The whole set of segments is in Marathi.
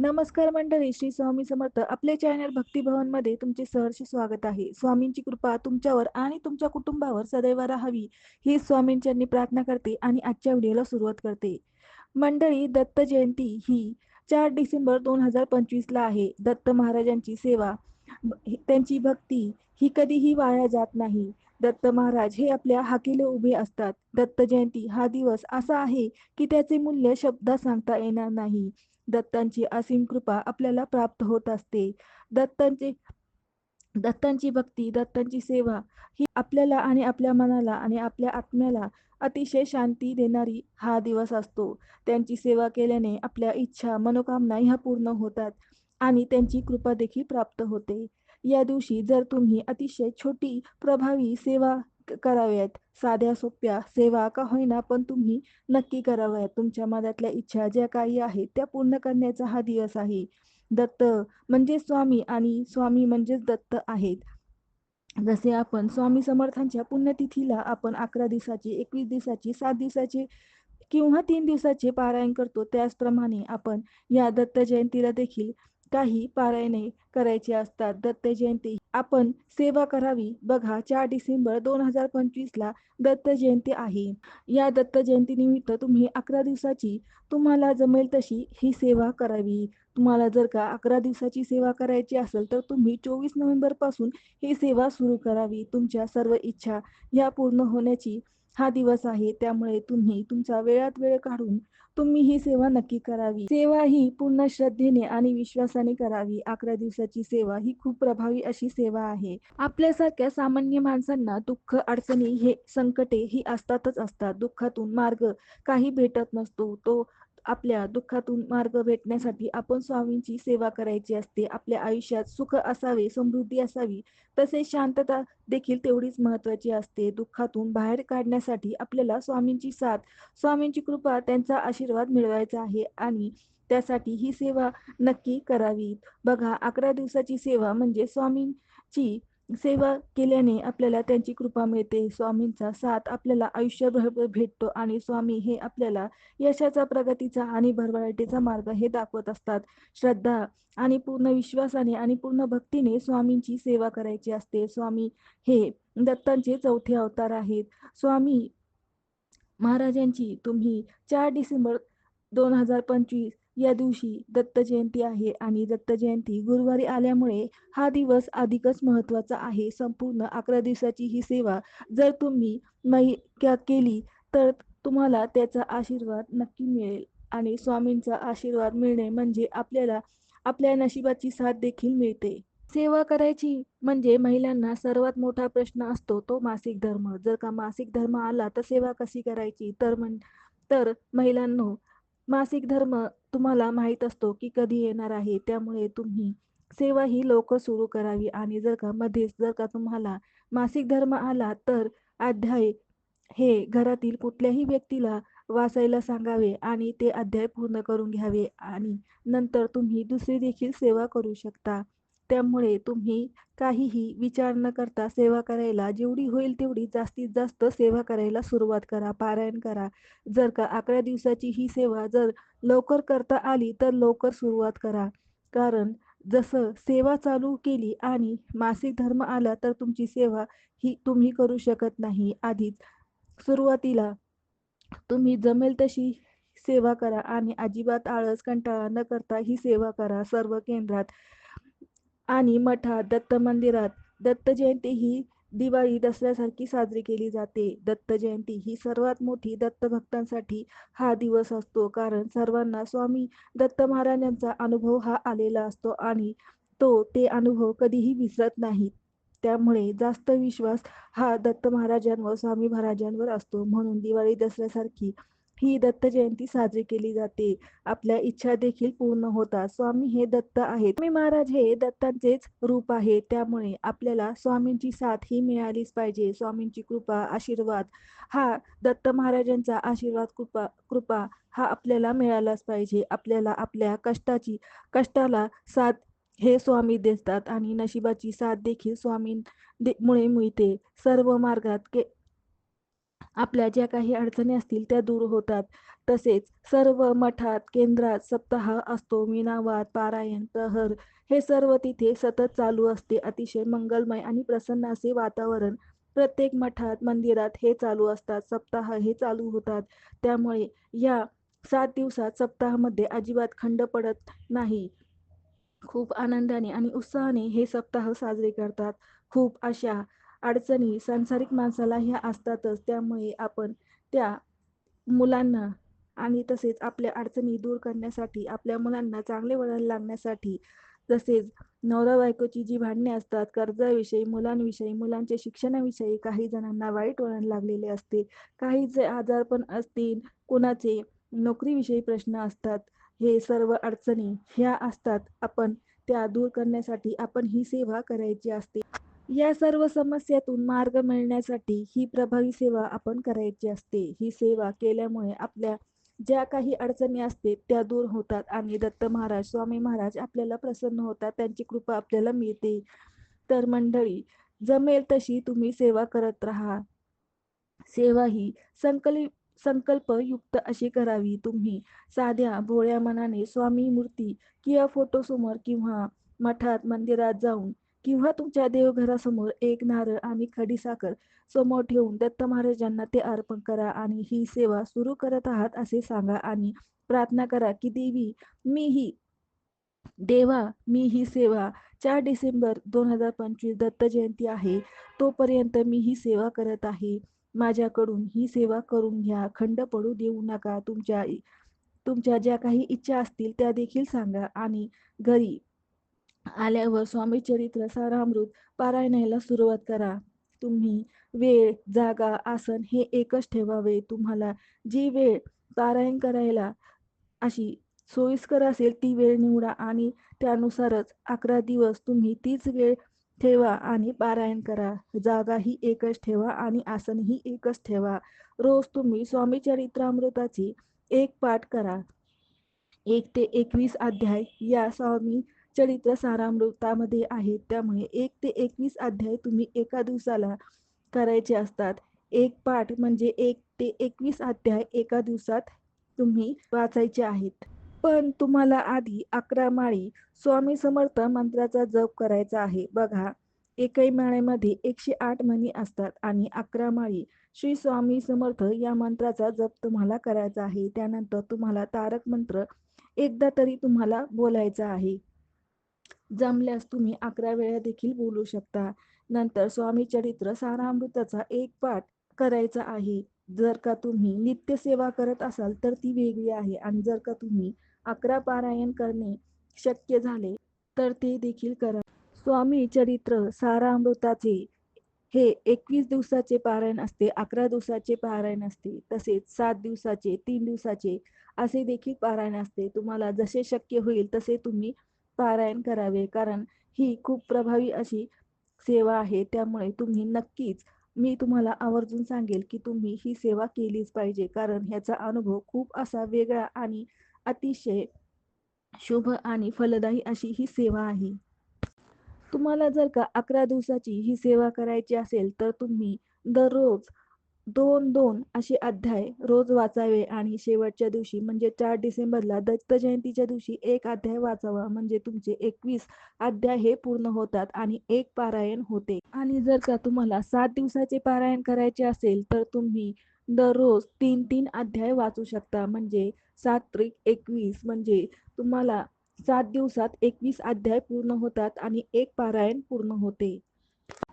नमस्कार मंडळी श्री स्वामी समर्थ. आपले चॅनल भक्तिभवनमध्ये तुमचे सहर्ष स्वागत आहे. स्वामींची कृपा तुमच्यावर आणि तुमच्या कुटुंबावर सदैव राहावी ही स्वामींच्यांनी प्रार्थना करते आणि आजच्या व्हिडिओला सुरुवात करते. मंडळी दत्त जयंती ही चार डिसेंबर दोन हजार पंचवीसला आहे. दत्त महाराजांची सेवा त्यांची भक्ती ही कधीही वाया जात नाही. दत्त महाराज हे आपल्या हाकेले उभे असतात. दत्त जयंती हा दिवस असा आहे की त्याचे मूल्य शब्दात सांगता येणार नाही. दत्तांची असीम कृपा आपल्याला प्राप्त होत असते. दत्तांचे दत्तांची भक्ती दत्तांची सेवा ही आपल्याला आणि आपल्या मनाला आणि आपल्या आत्म्याला अतिशय शांती देणारी हा दिवस असतो. त्यांची सेवा केल्याने आपल्या इच्छा मनोकामना ह्या पूर्ण होतात आणि त्यांची कृपा देखील प्राप्त होते. या दिवशी जर तुम्ही अतिशय छोटी प्रभावी सेवा कराव्यात. साध्या सोप्या सेवा का होईना पण तुम्ही नक्की कराव्यात. तुमच्या मनातल्या इच्छा ज्या काही आहेत त्या पूर्ण करण्याचा हा दिवस आहे. दत्त म्हणजे स्वामी आणि स्वामी म्हणजेच दत्त आहेत. जसे आपण स्वामी समर्थांच्या पुण्यतिथीला आपण अकरा दिवसाची एकवीस दिवसाची सात दिवसाची किंवा तीन दिवसाचे पारायण करतो त्याचप्रमाणे आपण या दत्त जयंतीला देखील काही पारायणे करायची असतात. दत्त जयंती आपण सेवा करावी. बघा चार डिसेंबर दोन हजार पंचवीस ला दत्त जयंती आहे. या दत्त जयंती निमित्त तुम्ही अकरा दिवसाची तुम्हाला जमेल तशी ही सेवा करावी. तुम्हाला जर का अकरा दिवसाची सेवा करायची असेल तर तुम्ही चोवीस नोव्हेंबरपासून ही सेवा सुरू करावी. तुमच्या सर्व इच्छा या पूर्ण होण्याची हा दिवस आहे. त्यामुळे तुम्ही तुमचा वेळात वेळ काढून तुम्ही ही सेवा नक्की करावी. सेवा ही पूर्ण श्रद्धेने आणि विश्वासाने करावी. अकरा दिवसाची सेवा ही खूप प्रभावी अशी सेवा आहे. आपल्यासारख्या सामान्य माणसांना दुःख अडचणी हे संकटे ही असतातच असतात. दुःखातून मार्ग काही भेटत नसतो. तो आपल्या दुःखातून मार्ग भेटण्यासाठी आपण स्वामींची सेवा करायची असते. आपल्या आयुष्यात सुख असावे समृद्धी असावी तसेच शांतता देखील तेवढीच महत्वाची असते. दुःखातून बाहेर काढण्यासाठी आपल्याला स्वामींची साथ स्वामींची कृपा त्यांचा आशीर्वाद मिळवायचा आहे आणि त्यासाठी ही सेवा नक्की करावी बघा अकरा दिवसाची सेवा म्हणजे स्वामींची सेवा केल्याने आपल्याला त्यांची कृपा मिळते. स्वामींचा साथ आपल्याला आयुष्यभर भेटतो आणि स्वामी हे आपल्याला यशाचा प्रगतीचा आणि भरभराटीचा मार्ग हे दाखवत असतात. श्रद्धा आणि पूर्ण विश्वासाने आणि पूर्ण भक्तीने स्वामींची सेवा करायची असते. स्वामी हे दत्तांचे चौथे अवतार आहेत. स्वामी महाराजांची तुम्ही चार डिसेंबर दोन हजार पंचवीस या दिवशी दत्त जयंती आहे आणि दत्त जयंती गुरुवारी आल्यामुळे हा दिवस अधिकच महत्त्वाचा आहे. संपूर्ण अकरा दिवसाची ही सेवा जर तुम्ही मै क्या- केली तर तुम्हाला त्याचा आशीर्वाद नक्की मिळेल आणि स्वामींचा आशीर्वाद मिळणे म्हणजे आपल्याला आपल्या नशिबाची साथ देखील मिळते. सेवा करायची म्हणजे महिलांना सर्वात मोठा प्रश्न असतो तो मासिक धर्म. जर का मासिक धर्म आला तर सेवा कशी करायची? तर म्हण तर महिलांनो मासिक धर्म तुम्हाला माहीत असतो की कधी येणार आहे त्यामुळे तुम्ही सेवा ही लवकर सुरू करावी. आणि जर का मध्येच जर का तुम्हाला मासिक धर्म आला तर अध्याय हे घरातील कुठल्याही व्यक्तीला वाचायला सांगावे आणि ते अध्याय पूर्ण करून घ्यावे. आणि नंतर तुम्ही दुसरी देखील सेवा करू शकता. त्यामुळे तुम्ही काहीही विचार न करता सेवा करायला जेवढी होईल तेवढी जास्तीत जास्त सेवा करायला सुरुवात करा पारायण करा. जर का अकरा दिवसाची ही सेवा जर लवकर करता आली तर लवकर सुरुवात करा. कारण जसं सेवा चालू केली आणि मासिक धर्म आला तर तुमची सेवा ही तुम्ही करू शकत नाही. आधीच सुरुवातीला तुम्ही जमेल तशी सेवा करा आणि अजिबात आळस कंटाळा न करता ही सेवा करा. सर्व केंद्रात आणि मठात दत्त मंदिरात दत्त जयंती ही दिवाळी दसऱ्यासारखी साजरी केली जाते. दत्त जयंती ही सर्वात मोठी दत्त भक्तांसाठी हा दिवस असतो. कारण सर्वांना स्वामी दत्त महाराजांचा अनुभव हा आलेला असतो आणि तो ते अनुभव कधीही विसरत नाहीत. त्यामुळे जास्त विश्वास हा दत्त महाराजांवर स्वामी महाराजांवर असतो. म्हणून दिवाळी दसऱ्यासारखी ही दत्त जयंती साजरी केली जाते. आपल्या इच्छा देखील पूर्ण होतात. स्वामी हे दत्त आहेत. स्वामी महाराज हे दत्तांचेच रूप आहे. त्यामुळे आपल्याला स्वामींची साथ ही मिळालीच पाहिजे. स्वामींची कृपा आशीर्वाद हा दत्त महाराजांचा आशीर्वाद कृपा कृपा हा आपल्याला मिळालाच पाहिजे. आपल्याला आपल्या कष्टाची कष्टाला साथ हे स्वामी देतात आणि नशिबाची साथ देखील स्वामी मुळे मिळते. सर्व मार्गात के आपल्या ज्या काही अडचणी असतील त्या दूर होतात. तसेच सर्व मठात केंद्रात सप्ताह असतो मीनावाद पारायण प्रहर हे सर्व तिथे सतत चालू असते. अतिशय मंगलमय आणि प्रसन्न असे वातावरण. प्रत्येक मठात मंदिरात हे चालू असतात. सप्ताह हे चालू होतात. त्यामुळे या सात दिवसात सप्ताहामध्ये अजिबात खंड पडत नाही. खूप आनंदाने आणि उत्साहाने हे सप्ताह साजरे करतात. खूप अशा अडचणी सांसारिक माणसाला ह्या असतातच. त्यामुळे आपण त्या मुलांना आणि तसेच आपल्या अडचणी दूर करण्यासाठी आपल्या मुलांना चांगले वळण लागण्यासाठी तसेच नवरा बायकोची जी भांडणे असतात कर्जाविषयी मुलांविषयी मुलांच्या शिक्षणाविषयी काही जणांना वाईट वळण लागलेले असते. काही जे आजार आजारपण असतील कोणाचे नोकरीविषयी प्रश्न असतात हे सर्व अडचणी ह्या असतात. आपण त्या दूर करण्यासाठी आपण ही सेवा करायची असते. या सर्व समस्यातून मार्ग मिळण्यासाठी ही प्रभावी सेवा आपण करायची असते. ही सेवा केल्यामुळे आपल्या ज्या काही अडचणी असते त्या दूर होतात आणि दत्त महाराज स्वामी महाराज आपल्याला प्रसन्न होतात. त्यांची कृपा आपल्याला मिळते. तर मंडळी जमेल तशी तुम्ही सेवा करत राहा. सेवा ही संकल्प संकल्पयुक्त अशी करावी. तुम्ही साध्या भोळ्या मनाने स्वामी मूर्ती किंवा फोटो समोर किंवा मठात मंदिरात जाऊन किंवा तुमच्या देवघरासमोर एक नारळ आणि खडीसाखर समोर ठेवून दत्त महाराजांना ते अर्पण करा आणि ही सेवा सुरू करत आहात असे सांगा आणि प्रार्थना करा की देवी मी ही देवा मी ही सेवा चार डिसेंबर दोन हजार पंचवीस दत्त जयंती आहे तोपर्यंत मी ही सेवा करत आहे. माझ्याकडून ही सेवा करून घ्या खंड पडू देऊ नका तुमच्या तुमच्या ज्या काही इच्छा असतील त्या देखील सांगा आणि घरी आल्यावर स्वामी चरित्र सारामृत पारायणाला सुरुवात करा. तुम्ही वेळ जागा आसन हे एकच ठेवावे. तुम्हाला जी वेळ पारायण करायला अशी सोयीस्कर असेल ती वेळ निवडा आणि त्यानुसारच अकरा दिवस तुम्ही तीच वेळ ठेवा आणि पारायण करा. जागा ही एकच ठेवा आणि आसन ही एकच ठेवा. रोज तुम्ही स्वामी चरित्रामृताची एक पाठ करा. एक ते एकवीस अध्याय या स्वामी चरित्र सारामृतामध्ये आहेत. त्यामुळे एक ते एकवीस अध्याय तुम्ही एका दिवसाला करायचे असतात. एक पाठ म्हणजे एक ते एकवीस अध्याय एका दिवसात तुम्ही वाचायचे आहेत. पण तुम्हाला आधी अकरा माळी स्वामी समर्थ मंत्राचा जप करायचा आहे. बघा एकही माळेमध्ये एकशे आठ मणी असतात आणि अकरा माळी श्री स्वामी समर्थ या मंत्राचा जप तुम्हाला करायचा आहे. त्यानंतर तुम्हाला तारक मंत्र एकदा तरी तुम्हाला बोलायचा आहे. जमल्यास तुम्ही अकरा वेळा देखील बोलू शकता. नंतर स्वामी चरित्र सारामृताचा एक पाठ करायचा आहे. जर का तुम्ही नित्य सेवा करत असाल तर ती वेगळी आहे. आणि जर का तुम्ही अकरा पारायण करणे शक्य झाले तर ते देखील करा. स्वामी चरित्र सारामृताचे हे एकवीस दिवसाचे पारायण असते अकरा दिवसाचे पारायण असते. तसेच सात दिवसाचे तीन दिवसाचे असे देखील पारायण असते. तुम्हाला जसे शक्य होईल तसे तुम्ही पारायण करावे. कारण ही खूप प्रभावी अशी सेवा आहे. त्यामुळे तुम्ही नक्कीच मी तुम्हाला आवर्जून सांगेल की तुम्ही ही सेवा केलीच पाहिजे. कारण ह्याचा अनुभव खूप असा वेगळा आणि अतिशय शुभ आणि फलदायी अशी ही सेवा आहे. तुम्हाला जर का अकरा दिवसाची ही सेवा करायची असेल तर तुम्ही दररोज दोन दोन असे अध्याय रोज वाचावे आणि शेवटच्या दिवशी म्हणजे चार डिसेंबरला दत्त जयंतीच्या दिवशी एक अध्याय वाचावा म्हणजे तुमचे एकवीस अध्याय हे पूर्ण होतात आणि एक पारायण होते. आणि जर का तुम्हाला सात दिवसाचे पारायण करायचे असेल तर तुम्ही दररोज तीन तीन अध्याय वाचू शकता. म्हणजे सात त्रिक एकवीस म्हणजे तुम्हाला सात दिवसात एकवीस अध्याय पूर्ण होतात आणि एक पारायण पूर्ण होते.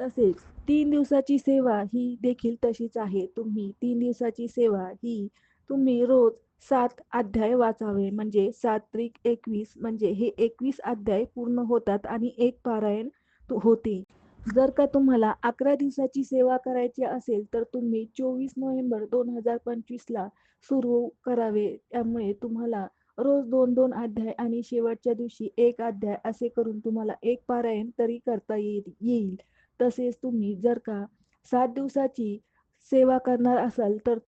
तसेच तीन दिवसाची सेवा ही देखील तशीच आहे. तुम्ही तीन दिवसाची सेवा ही तुम्ही रोज सात अध्याय वाचावे. म्हणजे सात त्रिक एकवीस म्हणजे हे एकवीस अध्याय पूर्ण होतात आणि एक पारायण होते. जर का तुम्हाला अकरा दिवसाची सेवा करायची असेल तर तुम्ही चोवीस नोव्हेंबर दोन हजार पंचवीसला सुरू करावे. त्यामुळे तुम्हाला रोज दोन दोन अध्याय आणि शेवटच्या दिवशी एक अध्याय असे करून तुम्हाला एक पारायण तरी करता येईल येईल. तसेच तुम्ही जर का सात दिवसाची सेवा करणार असाल तर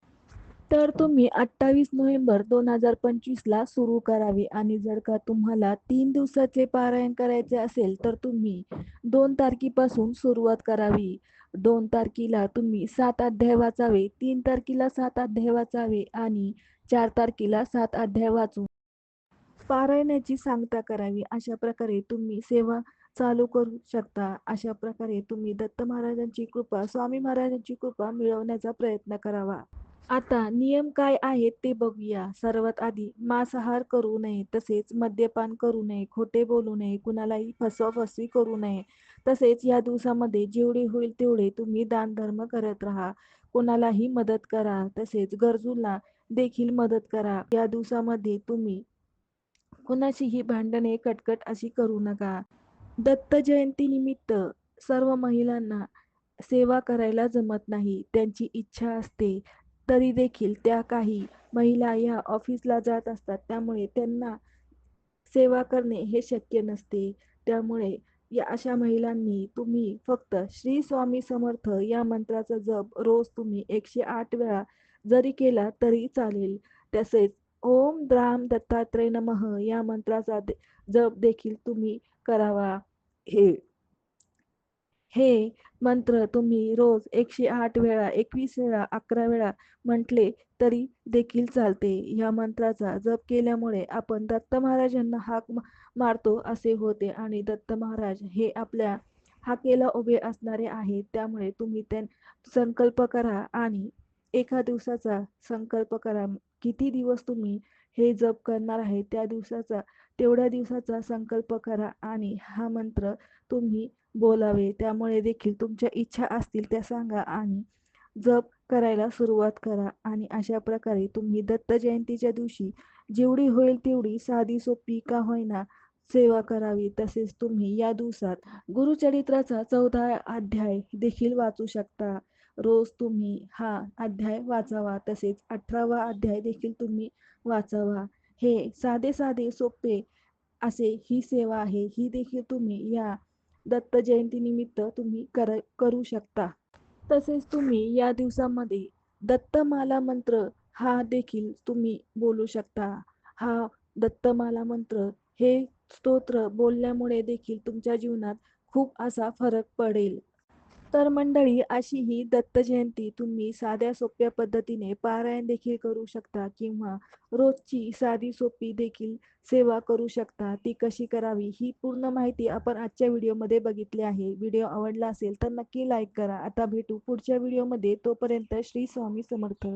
तर तुम्ही अठ्ठावीस नोव्हेंबर दोन हजार पंचवीसला सुरू करावे. आणि जर का तुम्हाला तीन दिवसाचे पारायण करायचे असेल तर तुम्ही दोन तारखेपासून सुरुवात करावी. दोन तारखेला तुम्ही सात अध्याय वाचावे तीन तारखेला सात अध्याय वाचावे आणि चार तारखेला सात अध्याय वाचून पारायणाची सांगता करावी. अशा प्रकारे तुम्ही सेवा चालू करू शकता. अशा प्रकारे तुम्ही दत्त महाराजांची कृपा स्वामी महाराजांची कृपा मिळवण्याचा प्रयत्न करावा. आता नियम काय आहेत ते बघूया. सर्वात आधी मांसाहार करू नये तसेच मद्यपान करू नये खोटे बोलू नये कुणालाही फसवाफसवी करू नये. तसेच या दिवसामध्ये जेवढे होईल तेवढे तुम्ही दानधर्म करत राहा. कोणालाही मदत करा तसेच गरजूंना देखील मदत करा. या दिवसामध्ये तुम्ही कुणाशीही भांडणे कटकट अशी करू नका. दत्त जयंती निमित्त सर्व महिलांना सेवा करायला जमत नाही त्यांची इच्छा असते. तरी देखील त्या काही महिला या ऑफिसला जात असतात. त्यामुळे त्यांना सेवा करणे हे शक्य नसते. त्यामुळे या अशा महिलांनी तुम्ही फक्त श्री स्वामी समर्थ या मंत्राचा जप रोज तुम्ही एकशे आठ वेळा जरी केला तरी चालेल. तसेच ओम द्राम दत्तात्रय नमः या मंत्राचा जप देखील तुम्ही करावा. हे. हे मंत्र तुम्ही रोज एकशे आठ वेळा एकवीस वेळा अकरा वेळा म्हटले तरी देखील चालते. या मंत्राचा जप केल्यामुळे आपण दत्त महाराजांना हाक मारतो असे होते आणि दत्त महाराज हे आपल्या हाकेला उभे असणारे आहेत. त्यामुळे तुम्ही त्या संकल्प करा आणि एका दिवसाचा संकल्प करा. किती दिवस तुम्ही हे जप करणार आहे त्या दिवसाचा तेवढ्या दिवसाचा संकल्प करा आणि हा मंत्र तुम्ही बोलावे. त्यामुळे देखील तुमच्या इच्छा असतील त्या सांगा आणि जप करायला सुरुवात करा आणि अशा प्रकारे तुम्ही दत्त जयंतीच्या दिवशी जेवढी होईल तेवढी साधी सोपी का होईना सेवा करावी. तसेच तुम्ही या दिवसात गुरुचरित्राचा चौदा अध्याय देखील वाचू शकता. रोज तुम्ही हा अध्याय वाचावा. तसेच अठरावा अध्याय देखील तुम्ही वाचावा. हे साधे साधे सोपे असे ही सेवा आहे. ही देखील तुम्ही या दत्त जयंतीनिमित्त तुम्ही कर करू शकता. तसेच तुम्ही या दिवसामध्ये दत्तमाला मंत्र हा देखील तुम्ही बोलू शकता. हा दत्तमाला मंत्र हे स्तोत्र बोलल्यामुळे देखील तुमच्या जीवनात खूप असा फरक पडेल. तर मंडळी अशी ही दत्त जयंती तुम्ही साध्या सोप्या पद्धतीने पारायण देखील करू शकता किंवा रोजची साधी सोपी देखील सेवा करू शकता. ती कशी करावी ही पूर्ण माहिती आपण आजच्या व्हिडिओमध्ये बघितली आहे. व्हिडिओ आवडला असेल तर नक्की लाईक करा. आता भेटू पुढच्या व्हिडिओमध्ये. तोपर्यंत श्री स्वामी समर्थ.